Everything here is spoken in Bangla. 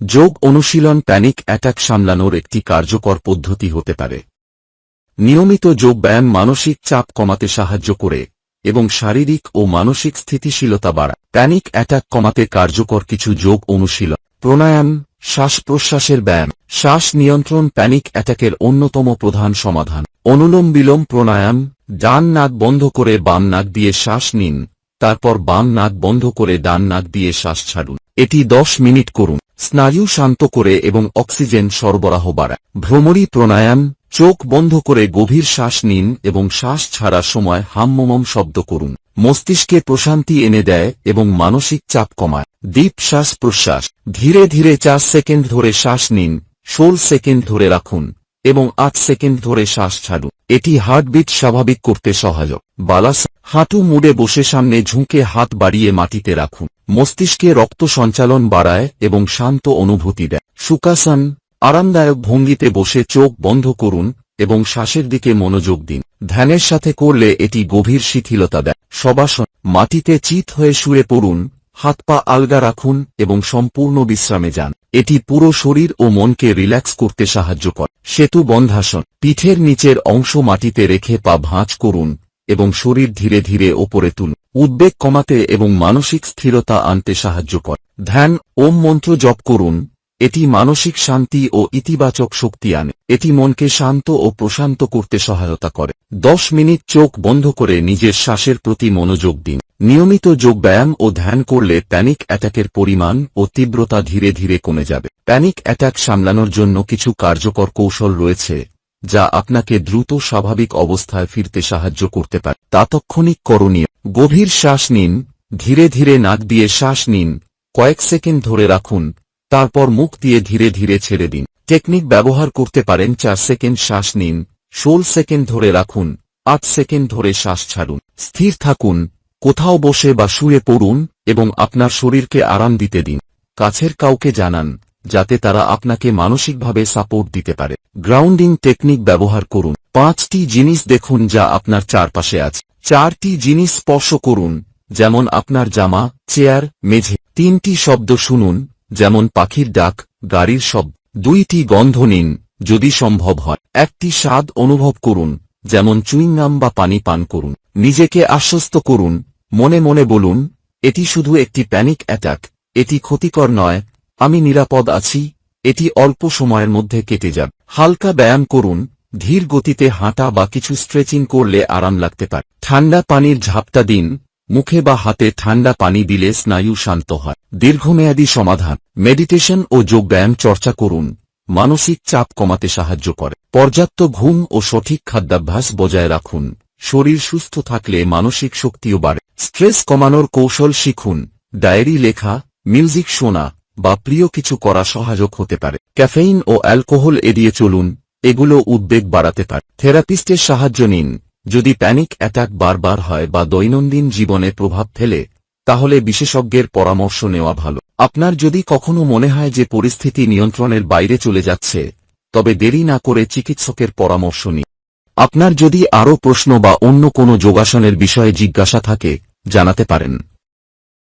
যোগ অনুশীলন প্যানিক অ্যাটাক সামলানোর একটি কার্যকর পদ্ধতি হতে পারে। নিয়মিত যোগ ব্যায়াম মানসিক চাপ কমাতে সাহায্য করে এবং শারীরিক ও মানসিক স্থিতিশীলতা বাড়ায়। প্যানিক অ্যাটাক কমাতে কার্যকর কিছু যোগ অনুশীলন। প্রণায়াম শ্বাস প্রশ্বাসের ব্যায়াম, শ্বাস নিয়ন্ত্রণ প্যানিক অ্যাটাকের অন্যতম প্রধান সমাধান। অনুলোম বিলোম প্রণায়াম, ডান নাক বন্ধ করে বাম নাক দিয়ে শ্বাস নিন। তারপর বাম নাক বন্ধ করে ডান নাক দিয়ে শ্বাস ছাড়ুন। এটি দশ মিনিট করুন। স্নায়ু শান্ত করে এবং অক্সিজেন সরবরাহ বাড়ায়। ভ্রমরী প্রাণায়াম, চোখ বন্ধ করে গভীর শ্বাস নিন এবং শ্বাস ছাড়ার সময় হাম্মমম শব্দ করুন। মস্তিষ্কে প্রশান্তি এনে দেয় এবং মানসিক চাপ কমায়। দীপ শ্বাস প্রশ্বাস। ধীরে ধীরে চার সেকেন্ড ধরে শ্বাস নিন, ষোল সেকেন্ড ধরে রাখুন এবং আট সেকেন্ড ধরে শ্বাস ছাড়ুন। এটি হার্টবিট স্বাভাবিক করতে সহায়ক। বালাস হাঁটু মুড়ে বসে সামনে ঝুঁকে হাত বাড়িয়ে মাটিতে রাখুন। মস্তিষ্কে রক্ত সঞ্চালন বাড়ায় এবং শান্ত অনুভূতি দেয়। সুকাসন আরামদায়ক ভঙ্গিতে বসে চোখ বন্ধ করুন এবং শ্বাসের দিকে মনোযোগ দিন। ধ্যানের সাথে করলে এটি গভীর শিথিলতা দেয়। সবাসন মাটিতে চিত হয়ে শুয়ে পড়ুন, হাত পা আলগা রাখুন এবং সম্পূর্ণ বিশ্রামে যান। এটি পুরো শরীর ও মনকে রিল্যাক্স করতে সাহায্য করে। সেতু বন্ধাসন, পিঠের নিচের অংশ মাটিতে রেখে পা ভাঁজ করুন এবং শরীর ধীরে ধীরে ওপরে তুলুন উদ্বেগ কমাতে এবং মানসিক স্থিরতা আনতে সাহায্য করে। ধ্যান, ওম মন্ত্র জপ করুন। এটি মানসিক শান্তি ও ইতিবাচক শক্তি আনে। এটি মনকে শান্ত ও প্রশান্ত করতে সহায়তা করে। দশ মিনিট চোখ বন্ধ করে নিজের শ্বাসের প্রতি মনোযোগ দিন। নিয়মিত যোগব্যায়াম ও ধ্যান করলে প্যানিক অ্যাটাকের পরিমাণ ও তীব্রতা ধীরে ধীরে কমে যাবে। প্যানিক অ্যাটাক সামলানোর জন্য কিছু কার্যকর কৌশল রয়েছে। যা আপনাকে দ্রুত স্বাভাবিক অবস্থায় ফিরতে সাহায্য করতে পারে। তাৎক্ষণিক করণীয়। গভীর শ্বাস নিন, ধীরে ধীরে নাক দিয়ে শ্বাস নিন, কয়েক সেকেন্ড ধরে রাখুন, তারপর মুখ দিয়ে ধীরে ধীরে ছেড়ে দিন। টেকনিক ব্যবহার করতে পারেন, চার সেকেন্ড শ্বাস নিন, ষোল সেকেন্ড ধরে রাখুন, আট সেকেন্ড ধরে শ্বাস ছাড়ুন। স্থির থাকুন, কোথাও বসে বা শুয়ে পড়ুন এবং আপনার শরীরকে আরাম দিতে দিন। কাছের কাউকে জানান যাতে তারা আপনাকে মানসিকভাবে সাপোর্ট দিতে পারে। গ্রাউন্ডিং টেকনিক ব্যবহার করুন। পাঁচটি জিনিস দেখুন যা আপনার চারপাশে আছে। চারটি জিনিস স্পর্শ করুন, যেমন আপনার জামা, চেয়ার, মেঝে। তিনটি শব্দ শুনুন, যেমন পাখির ডাক, গাড়ির শব্দ। দুইটি গন্ধ নিন, যদি সম্ভব হয়। একটি স্বাদ অনুভব করুন, যেমন চুইংগাম বা পানি পান করুন। নিজেকে আশ্বস্ত করুন, মনে মনে বলুন, এটি শুধু একটি প্যানিক অ্যাটাক এটি ক্ষতিকর নয় আমি নিরাপদ আছি, এটি অল্প সময়ের মধ্যে কেটে যাবে। হালকা ব্যায়াম করুন, ধীর গতিতে হাঁটা বা কিছু স্ট্রেচিং করলে আরাম লাগতে পারে। ঠান্ডা পানির ঝাপটা দিন, মুখে বা হাতে ঠান্ডা পানি দিলে স্নায়ু শান্ত হয়। দীর্ঘমেয়াদী সমাধান। মেডিটেশন ও যোগব্যায়াম চর্চা করুন, মানসিক চাপ কমাতে সাহায্য করে। পর্যাপ্ত ঘুম ও সঠিক খাদ্যাভ্যাস বজায় রাখুন। শরীর সুস্থ থাকলে মানসিক শক্তিও বাড়ে। স্ট্রেস কমানোর কৌশল শিখুন। ডায়েরি লেখা, মিউজিক শোনা বা প্রিয় কিছু করা সহায়ক হতে পারে। ক্যাফেইন ও অ্যালকোহল এড়িয়ে চলুন, এগুলো উদ্বেগ বাড়াতে পারে। থেরাপিস্টের সাহায্য নিন। যদি প্যানিক অ্যাটাক বারবার হয় বা দৈনন্দিন জীবনে প্রভাব ফেলে, তাহলে বিশেষজ্ঞের পরামর্শ নেওয়া ভালো। আপনার যদি কখনো মনে হয় যে পরিস্থিতি নিয়ন্ত্রণের বাইরে চলে যাচ্ছে, তবে দেরি না করে চিকিৎসকের পরামর্শ নিন। আপনার যদি আরও প্রশ্ন বা অন্য কোনো যোগাসনের বিষয়ে জিজ্ঞাসা থাকে, জানাতে পারেন।